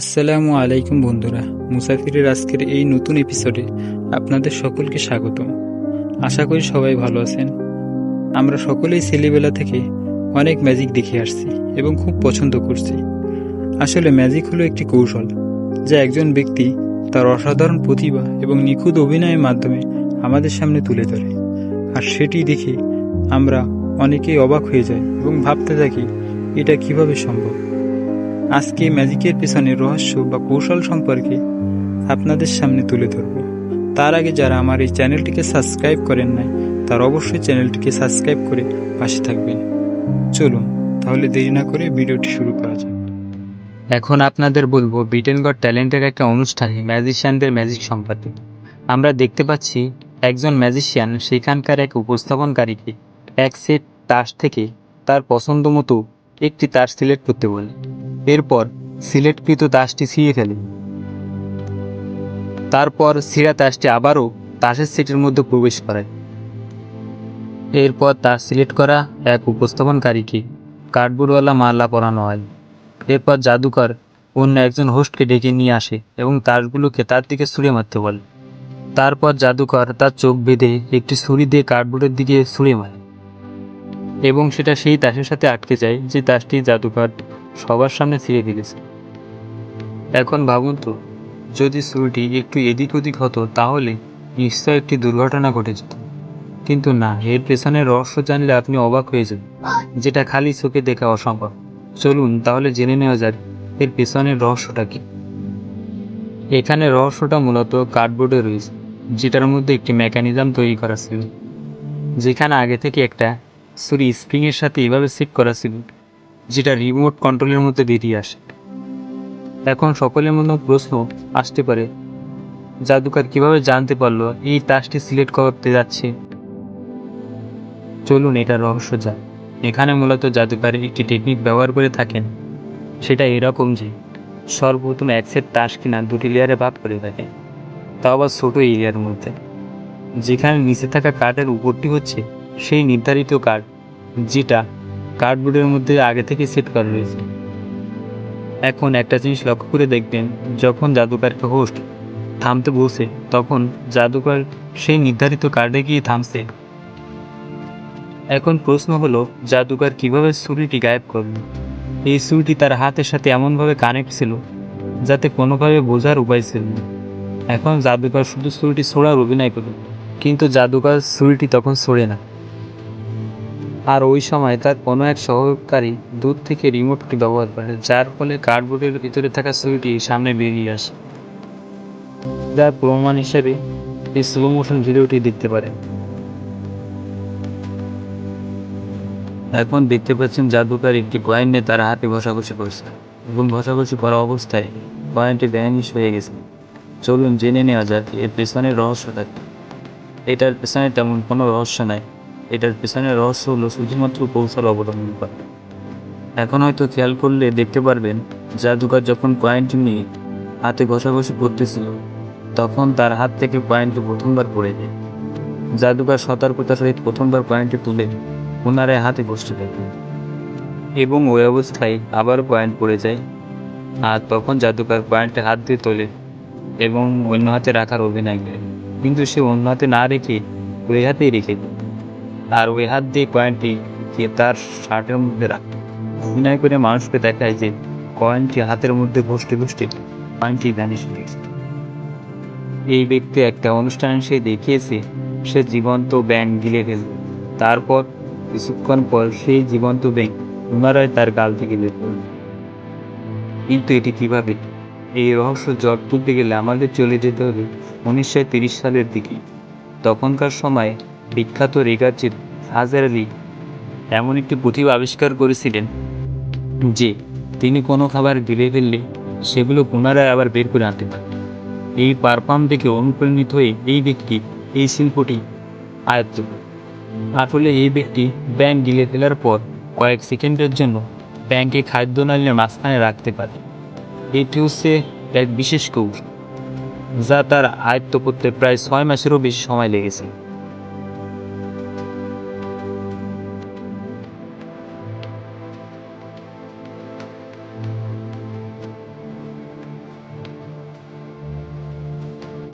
আসসালামু আলাইকুম বন্ধুরা, মুসাফিরের আজকের এই নতুন এপিসোডে আপনাদের সকলকে স্বাগতম। আশা করি সবাই ভালো আছেন। আমরা সকলেই ছেলেবেলা থেকে অনেক ম্যাজিক দেখে আসছি এবং খুব পছন্দ করছি। আসলে ম্যাজিক হলো একটি কৌশল, যা একজন ব্যক্তি তার অসাধারণ প্রতিভা এবং নিখুঁত অভিনয়ের মাধ্যমে আমাদের সামনে তুলে ধরে। আর সেটি দেখে আমরা অনেকেই অবাক হয়ে যাই এবং ভাবতে থাকি, এটা কীভাবে সম্ভব? আজকে ম্যাজিকের পেছনে রহস্য বা কৌশল সম্পর্কে আপনাদের সামনে তুলে ধরব। তার আগে যারা আমার এই চ্যানেলটিকে সাবস্ক্রাইব করেন নাই, তার অবশ্যই চ্যানেলটিকে সাবস্ক্রাইব করে পাশে থাকবেন। চলুন, তাহলে দেরি না করে ভিডিওটি শুরু করা যাক। এখন আপনাদের বলব ব্রিটেন গড ট্যালেন্টের একটা অনুষ্ঠানে ম্যাজিশিয়ানদের ম্যাজিক সম্পর্কে আমরা দেখতে পাচ্ছি একজন ম্যাজিশিয়ান সেখানকার এক উপস্থাপনকারীকে এক সেট তাস থেকে তার পছন্দ মতো একটি তাস সিলেক্ট করতে বলে এরপর সিলেটকৃত তাসটি ছিঁড়ে ফেলে। তারপর ছিঁড়া তাসটি আবারও তাসের সেটের মধ্যে প্রবেশ করায় এরপর তাস সিলেক্ট করা এক উপস্থাপনকারীকে কার্ডবোর্ডওয়ালা মাল্লা পরানো হয়। এরপর জাদুকর অন্য একজন হোস্টকে ডেকে নিয়ে আসে এবং তাসগুলোকে তার দিকে ছুঁড়ে মারতে বলে। তারপর জাদুকর তার চোখ বেঁধে একটি ছুরি দিয়ে কার্ডবোর্ডের দিকে ছুঁড়ে মারে এবং সেটা সেই তাসের সাথে আটকে যায় যে তাসটি জাদুকর। সবার সামনে ছিঁড়ে দিয়েছে এখন ভাবুন তো, যদি ছুরিটি একটু এদিক ওদিক হতো, তাহলে নিশ্চয় একটি দুর্ঘটনা ঘটে যেত। কিন্তু না, এর পেছনের রহস্য জানলে আপনি অবাক হয়ে যাবেন, যেটা খালি চোখে দেখা অসম্ভব। চলুন তাহলে জেনে নেওয়া যাক, এর পেছনের রহস্যটা কি? এখানে রহস্যটা মূলত কার্ডবোর্ডে রয়েছে, যেটার মধ্যে একটি মেকানিজম তৈরি করা ছিল, যেখানে আগে থেকে একটা ছুরি স্প্রিংয়ের সাথে এভাবে সেট করা ছিল। যেটা রিমোট কন্ট্রোলের মধ্যে বেরিয়ে আসে। এখন সকলের মধ্যে প্রশ্ন আসতে পারে, জাদুকর কীভাবে জানতে পারল এই তাসটি সিলেক্ট করতে যাচ্ছে? চলুন এটা রহস্য যা এখানে মূলত জাদুকর একটি টেকনিক ব্যবহার করে থাকেন। সেটা এরকম যে, সর্বপ্রথম সেট তাস কিনা দুটি লেয়ারে ভাগ করে থাকে, তা আবার ছোটো এরিয়ার মধ্যে। যেখানে নিচে থাকা কার্ডের উপরটি হচ্ছে সেই নির্ধারিত কার্ড যেটা কার্ডবোর্ডের মধ্যে আগে থেকে সেট করা রয়েছে। এখন একটা জিনিস লক্ষ্য করে দেখবেন, যখন জাদুকারকে হোস্ট থামতে বলছে তখন জাদুকর সেই নির্ধারিত কার্ডে গিয়ে থামছে। এখন প্রশ্ন হলো, জাদুকর কীভাবে ছুরিটি গায়েব করবে? এই ছুরিটি তার হাতের সাথে এমনভাবে কানেক্ট ছিল, যাতে কোনোভাবে বোঝার উপায় ছিল না। এখন জাদুকর শুধু ছুরিটি ছোড়ার অভিনয় করবে, কিন্তু জাদুকর ছুরিটি তখন ছোড়ে না। আর ওই সময় তার কোনো এক সহকারী দূর থেকে রিমোটটি ব্যবহার করে, যার ফলে কার্ডবোর্ডের ভিতরে থাকা ছবিটি সামনে বেরিয়ে আসে। যার প্রমাণ হিসেবে এই স্লো মোশন ভিডিওটি দেখতে পারেন। এখন দেখতে পাচ্ছেন জাদুকার একটি কয়েন নিয়ে তার হাতে ঘষাঘষি করছে এবং ঘষাঘষি করা অবস্থায় কয়েনটি ভ্যানিশ হয়ে গেছে। চলুন জেনে নেওয়া যাক, এর পেছনের রহস্যটা। এটার পেছনে তেমন কোনো রহস্য নাই। এটার পেছনের রহস্য হলো শুধুমাত্র কৌশল অবলম্বন করা। এখন হয়তো খেয়াল করলে দেখতে পারবেন জাদুকর যখন কয়েনটি নিয়ে হাতে ঘষাঘষি করতেছিল, তখন তার হাত থেকে কয়েনটি প্রথমবার পড়ে যায়। জাদুকর সতর্কতার সহিত প্রথমবার কয়েনটি তুলে পুনরায় হাতে বসতে থাকে। এবং ওই অবস্থায় আবার পয়েন্ট পড়ে যায়, আর তখন জাদুকর পয়েন্টে হাত দিয়ে তোলে এবং অন্য হাতে রাখার অভিনয় কিন্তু সে অন্য হাতে না রেখে ওই হাতেই রেখে দেয়। আর ওই হাত দিয়ে কয়েনটি যে তার শার্টের মধ্যে রাখে অভিনয় করে মানুষকে দেখায় যে কয়েনটি হাতের মধ্যে ঘষতে ঘষতে কয়েনটি ভ্যানিশ হয়ে এই ব্যক্তি একটা অনুষ্ঠানে সে দেখিয়েছে, সে জীবন্ত ব্যাঙ গিলে ফেলল তারপর কিছুক্ষণ পর সেই জীবন্ত ব্যাঙ পুনরায় তার গাল থেকে বের করল কিন্তু এটি কীভাবে? এই রহস্য জট তুলতে গেলে আমাদের চলে যেতে হবে উনিশশো তিরিশ সালের দিকে। তখনকার সময় বিখ্যাত রেগাচিত হাজার আলী এমন একটি প্রতিভা আবিষ্কার করেছিলেন যে তিনি কোনো খাবার গিলে ফেললে সেগুলো পুনরায় আবার বের করে আনতে পারে এই পারফর্ম দেখে অনুপ্রাণিত হয়ে এই ব্যক্তি এই শিল্পটি আয়ত্ত আসলে এই ব্যক্তি ব্যাংক গিলে ফেলার পর কয়েক সেকেন্ডের জন্য ব্যাংকে খাদ্য নালীর মাঝখানে রাখতে পারে। এটি হচ্ছে এক বিশেষ কৌশল, যা তার আয়ত্ত করতে প্রায় ছয় মাসেরও বেশি সময় লেগেছে।